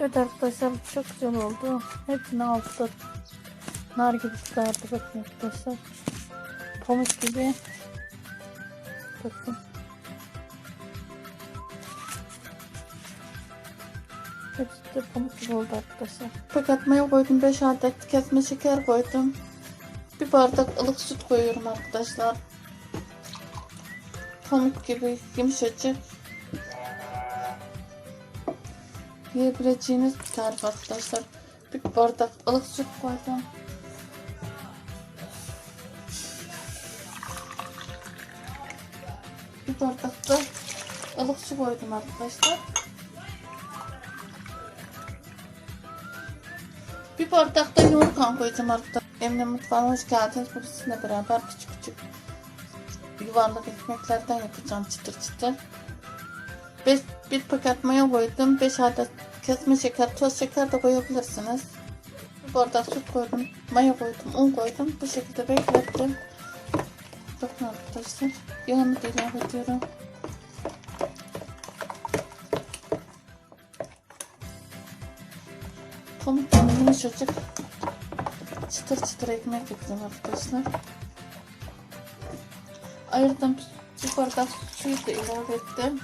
Evet arkadaşlar çok güzel oldu. Hepsini altta nar gibi çıkardı bakın arkadaşlar. Pamuk gibi. Bakın. Hepsi de pamuk gibi oldu arkadaşlar. Paketmaya koydum 5 adet kesme şeker koydum. Bir bardak ılık süt koyuyorum arkadaşlar. Pamuk gibi yumuşacık. Yiyebileceğiniz bir tarif arkadaşlar. Bir bardak ılık süt koydum. Bir bardak da ılık su koydum arkadaşlar. Bir bardak da yoğurt kan koyacağım arkadaşlar. Emine mutfağına hoş geldiniz. Bugün sizinle beraber küçük küçük yuvarlak ekmeklerden yapacağım çıtır çıtır. Beş, bir paket maya koydum. 5 adet kesme şeker, toz şeker de koyabilirsiniz. Bir bardak süt koydum. Maya koydum, un koydum. Bu şekilde beklettim. Bakın arkadaşlar. Yağını da ilave ediyorum. Pamuk gibi yumuşacık çıtır çıtır ekmek yapacağım arkadaşlar. Ayırdım bir bardak suyu da ilave ettim.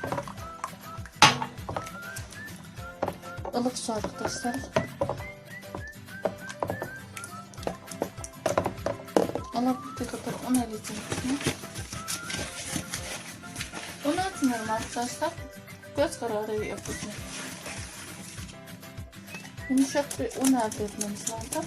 Ilık su arkadaşlar. Alabildiği kadar un eleyeceğim içine. Bunu atmıyorum arkadaşlar. Göz kararı yapacağım. Yumuşak bir un elde etmemiz lazım.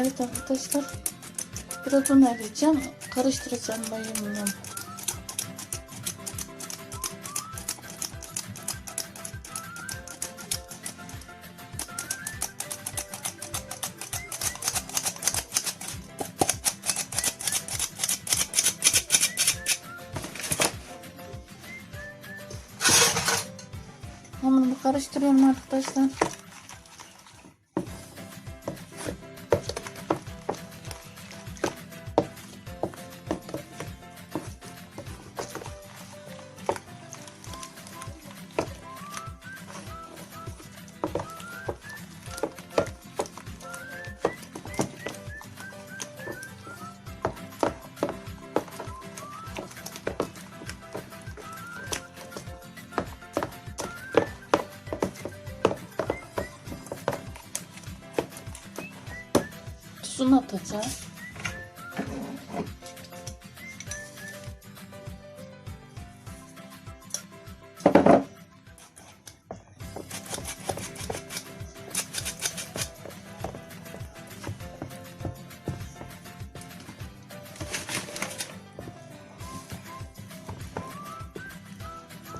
Evet arkadaşlar. Biraz un arayacağım. Karıştıracağım bayımla. Hamurumu karıştırıyorum arkadaşlar. Tuzunu atacağım.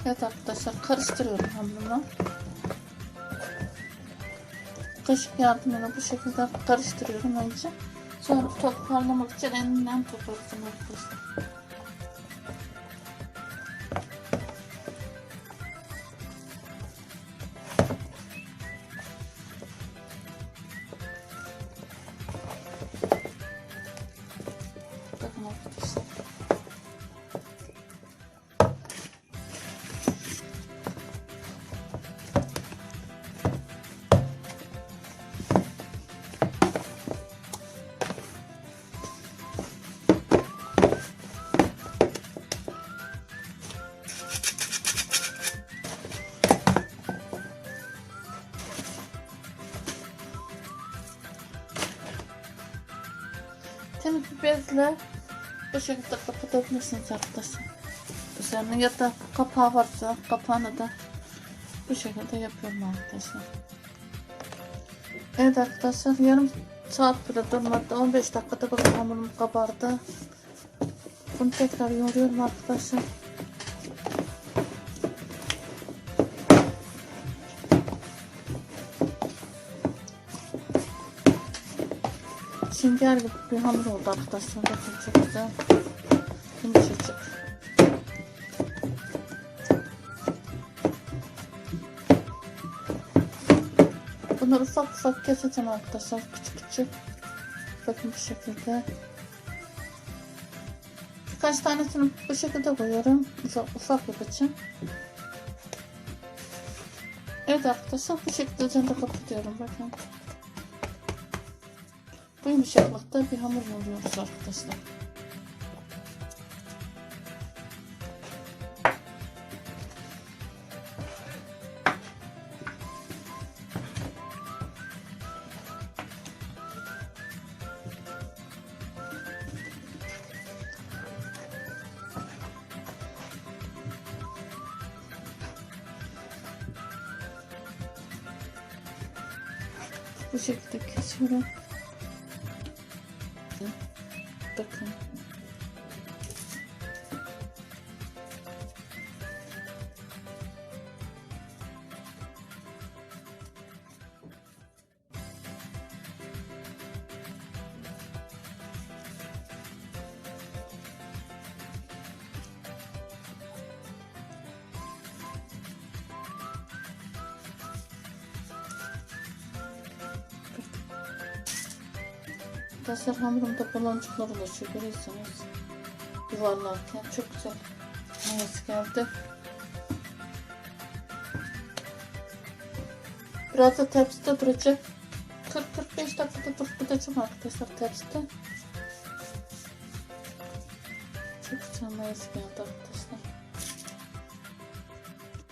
Evet arkadaşlar karıştırıyorum hamurumu. Kaşık yardımıyla bu şekilde karıştırıyorum önce. Sonra toparlamak için elinden toparlayacağım arkadaşlar. Bezle bu şekilde kapatabilirsiniz arkadaşlar. Üzerine ya da kapağı varsa kapağını da bu şekilde yapıyorum arkadaşlar. Evet arkadaşlar yarım saat bile durmadı. 15 dakikada bakın hamurum kabardı. Bunu tekrar yoğuruyorum arkadaşlar. Gibi bir hamur oldu arkadaşlar. Bakın çok güzel. Yumuşacık. Bunları ufak ufak keseceğim arkadaşlar. Küçük küçük. Bakın bu şekilde. Birkaç tanesini bu şekilde koyuyorum. Ufak ufak yapacağım. Evet arkadaşlar bu şekilde üzerinde kapatıyorum bakın. Bu yumuşaklıkta bir hamur yoğuruyoruz arkadaşlar. Bu şekilde kesiyorum. Bakın. Arkadaşlar hamurumda baloncuklar oluşuyor görüyorsunuz. Yuvarlarken çok güzel mayası geldi. Biraz da tepside duracak. 40-45 dakikada durup gideceğim arkadaşlar tepside. Çok güzel mayası geldi arkadaşlar.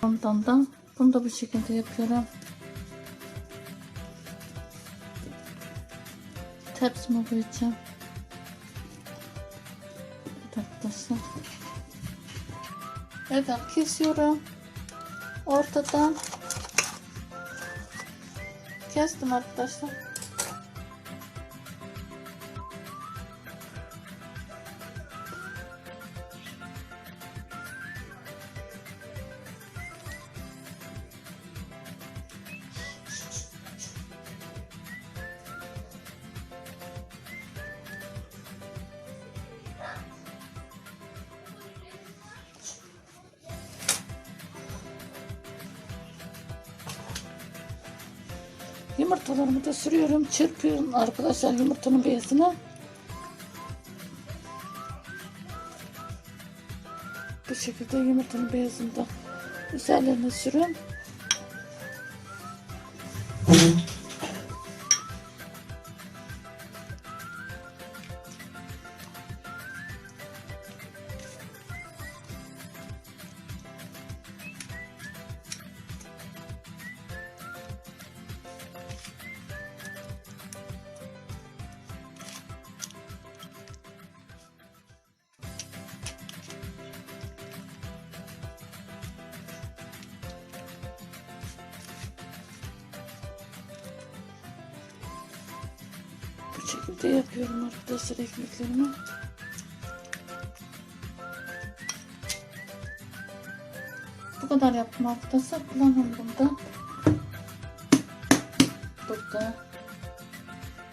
Ondan da bunu da bu şekilde yapıyorum. Tepsime koyacağım. Evet arkadaşlar. Evet kesiyorum. Ortadan kestim arkadaşlar. Yumurtalarımı da sürüyorum. Çırpıyorum arkadaşlar yumurtanın beyazını. Bu şekilde yumurtanın beyazını da üzerlerine sürüyorum. Bu şekilde yapıyorum arkadaşlar ekmeklerimi. Bu kadar yaptım arkadaşlar. Kullanın bunda. Burada.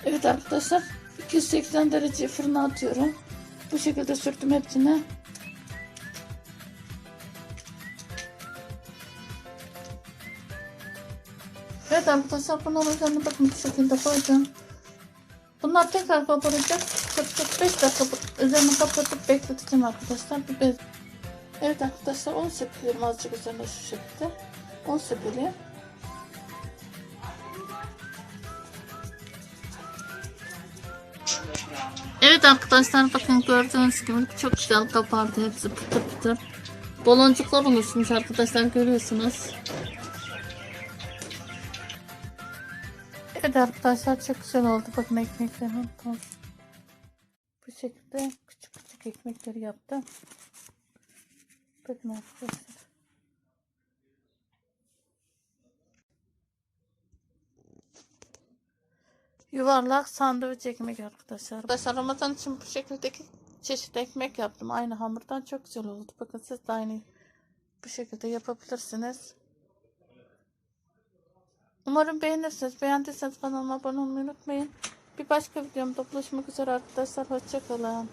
Evet arkadaşlar. 280 derece fırına atıyorum. Bu şekilde sürdüm hepsine. Evet arkadaşlar bunların üzerine bakın bu şekilde koydum. Bunlar tekrar kabaracak. 40-45 dakika üzerini kapatıp bekleteceğim arkadaşlar. Bir bez. Evet arkadaşlar un sepiliyorum azıcık üzerine şu şekilde. Un sepiliyorum. Evet arkadaşlar bakın gördüğünüz gibi çok güzel kabardı hepsi pıtır pıtır. Baloncuklar oluşmuş arkadaşlar görüyorsunuz. Evet arkadaşlar çok güzel oldu. Bakın ekmeklerim. Bu şekilde küçük küçük ekmekleri yaptım. Bakın arkadaşlar. Yuvarlak sandviç ekmek arkadaşlar. Arkadaşlar Ramazan için bu şekildeki çeşit ekmek yaptım. Aynı hamurdan çok güzel oldu. Bakın siz de aynı bu şekilde yapabilirsiniz. Umarım beğenirsiniz. Beğendiyseniz kanalıma abone olmayı unutmayın. Bir başka videomda buluşmak üzere arkadaşlar. Hoşçakalın.